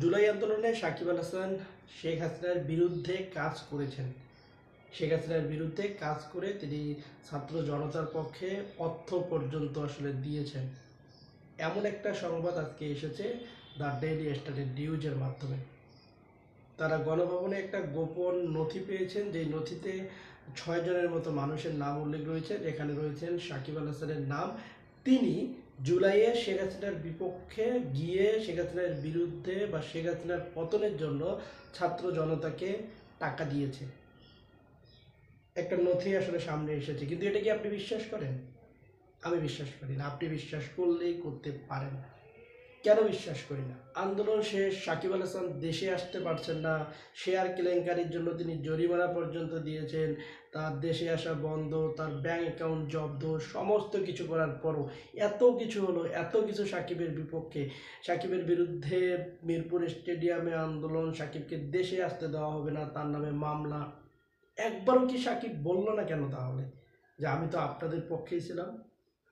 জুলাই আন্দোলনে সাকিব আল হাসান, শেখ হাসিনার বিরুদ্ধে কাজ করেছেন। শেখ হাসিনার বিরুদ্ধে কাজ করে তিনি ছাত্র জনতার পক্ষে অর্থ পর্যন্ত আসলে দিয়েছেন। এমন একটা সংবাদ আজকে এসেছে দ্য ডেইলি স্টারের নিউজের মাধ্যমে। তারা গণভবনে একটা গোপন নথি পেয়েছেন, যেই নথিতে ছয় জনের মতো মানুষের নাম উল্লেখ রয়েছে। যেখানে রয়েছেন সাকিব আল হাসানের নাম। তিনি জুলাইয়ে শেখ হাসিনার বিপক্ষে গিয়ে শেখ হাসিনার বিরুদ্ধে বা শেখ হাসিনার পতনের জন্য ছাত্র জনতাকে টাকা দিয়েছে। একটা নথি আসলে সামনে এসেছে। কিন্তু এটা কি আপনি বিশ্বাস করেন? আমি বিশ্বাস করি না। আপনি বিশ্বাস করলেই করতে পারেন। কেন বিশ্বাস করি না? আন্দোলন শেষ, সাকিব আল হাসান দেশে আসতে পারছেন না শেয়ার কেলেঙ্কারির জন্য তিনি জরিমানা পর্যন্ত দিয়েছেন, তার দেশে আসা বন্ধ, তার ব্যাংক অ্যাকাউন্ট জব্দ, সমস্ত কিছু করার পরও এত কিছু হলো, এত কিছু সাকিবের বিপক্ষে। সাকিবের বিরুদ্ধে মিরপুর স্টেডিয়ামে আন্দোলন, সাকিবকে দেশে আসতে দেওয়া হবে না, তার নামে মামলা। একবারও কি সাকিব বলল না কেন তাহলে? যে আমি তো আপনাদের পক্ষেই ছিলাম,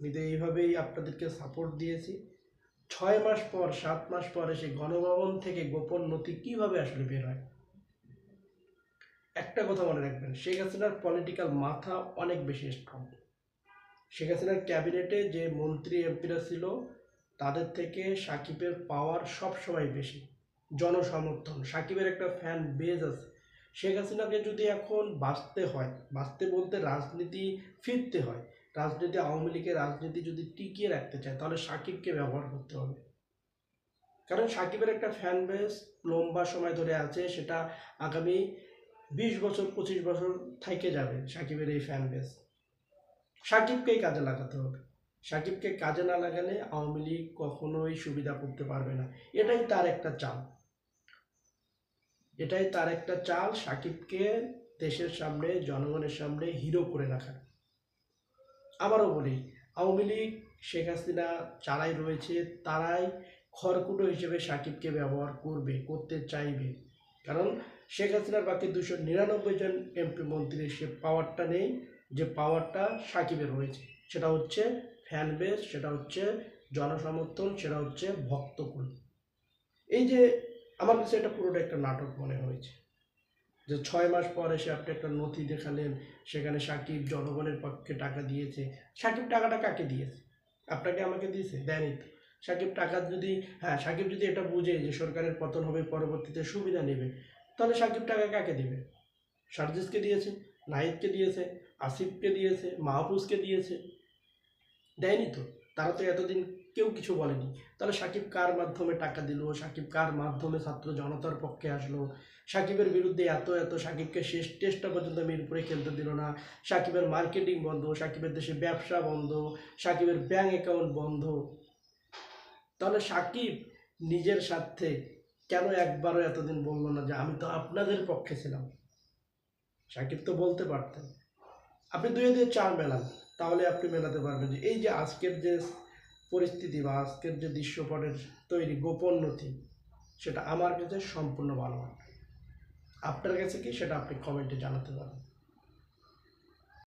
আমি তো এইভাবেই আপনাদেরকে সাপোর্ট দিয়েছি। ছয় মাস পর, সাত মাস পর এসে গণভবন থেকে গোপন নথি কীভাবে আসলে বের হয়? একটা কথা মনে রাখবেন, শেখ হাসিনার পলিটিক্যাল মাথা অনেক বেশি স্ট্রং শেখ হাসিনার ক্যাবিনেটে যে মন্ত্রী, এমপিরা ছিল, তাদের থেকে সাকিবের পাওয়ার সবসময় বেশি। জনসমর্থন, সাকিবের একটা ফ্যান বেজ আছে। শেখ হাসিনাকে যদি এখন বাঁচতে হয়, বাঁচতে বলতে রাজনীতি ফিরতে হয় রাজনীতি, আওয়ামী লীগের রাজনীতি যদি টিকিয়ে রাখতে চায়, তাহলে সাকিবকে ব্যবহার করতে হবে। কারণ সাকিবের একটা ফ্যান বেস লম্বা সময় ধরে আছে, সেটা আগামী বিশ বছর, পঁচিশ বছর থেকে যাবে সাকিবের এই ফ্যান বেস সাকিবকেই কাজে লাগাতে হবে। সাকিবকে কাজে না লাগালে আওয়ামী লীগ কখনোই সুবিধা করতে পারবে না। এটাই তার একটা চাল। এটাই তার একটা চাল সাকিবকে দেশের সামনে, জনগণের সামনে হিরো করে রাখা আবারও বলি, আওয়ামী লীগ, শেখ হাসিনা যারাই রয়েছে তারাই খড়কুটো হিসেবে সাকিবকে ব্যবহার করবে, করতে চাইবে। কারণ শেখ হাসিনার বাকি দুশো নিরানব্বই জন এমপি মন্ত্রীর সে পাওয়ারটা নেই, যে পাওয়ারটা সাকিবের রয়েছে। সেটা হচ্ছে ফ্যান বেস সেটা হচ্ছে জনসমর্থন, সেটা হচ্ছে ভক্তকুল। এই যে আমার কাছে এটা পুরোটা একটা নাটক মনে হয়েছে। যে ছয় মাস পর এসে আপনি একটা নথি দেখালেন, সেখানে সাকিব জনগণের পক্ষে টাকা দিয়েছে। সাকিব টাকাটা কাকে দিয়েছে? আপনাকে আমাকে দিয়েছে? দেয়নি তো সাকিব টাকা যদি হ্যাঁ সাকিব যদি এটা বুঝে যে সরকারের পতন হবে, পরবর্তীতে সুবিধা নেবে, তাহলে সাকিব টাকা কাকে দেবে? সার্জিসকে দিয়েছে, নাহিদকে দিয়েছে, আসিফকে দিয়েছে, মাহফুজকে দিয়েছে। দেয়নি তো? তারা তো এতদিন কেউ কিছু বলেনি। তাহলে সাকিব কার মাধ্যমে টাকা দিল? সাকিব কার মাধ্যমে ছাত্র জনতার পক্ষে আসলো? সাকিবের বিরুদ্ধে এত এত সাকিবকে শেষ টেস্টটা পর্যন্ত মিরপুরে খেলতে দিল না। সাকিবের মার্কেটিং বন্ধ, সাকিবের দেশে ব্যবসা বন্ধ, সাকিবের ব্যাঙ্ক অ্যাকাউন্ট বন্ধ। তাহলে সাকিব নিজের স্বার্থে কেন একবারও এতদিন বলল না যে আমি তো আপনাদের পক্ষে ছিলাম? সাকিব তো বলতে পারতেন। আপনি দুয়ে দিয়ে চার মেলান, তাহলে আপনি মেলাতে পারবেন যে এই যে আজকের যে পরিস্থিতি বা আজকের যে দৃশ্যপটের তৈরি গোপন নথি, সেটা আমার কাছে সম্পূর্ণ ভালো আপনার কাছে কি সেটা আপনি কমেন্টে জানাতে পারেন।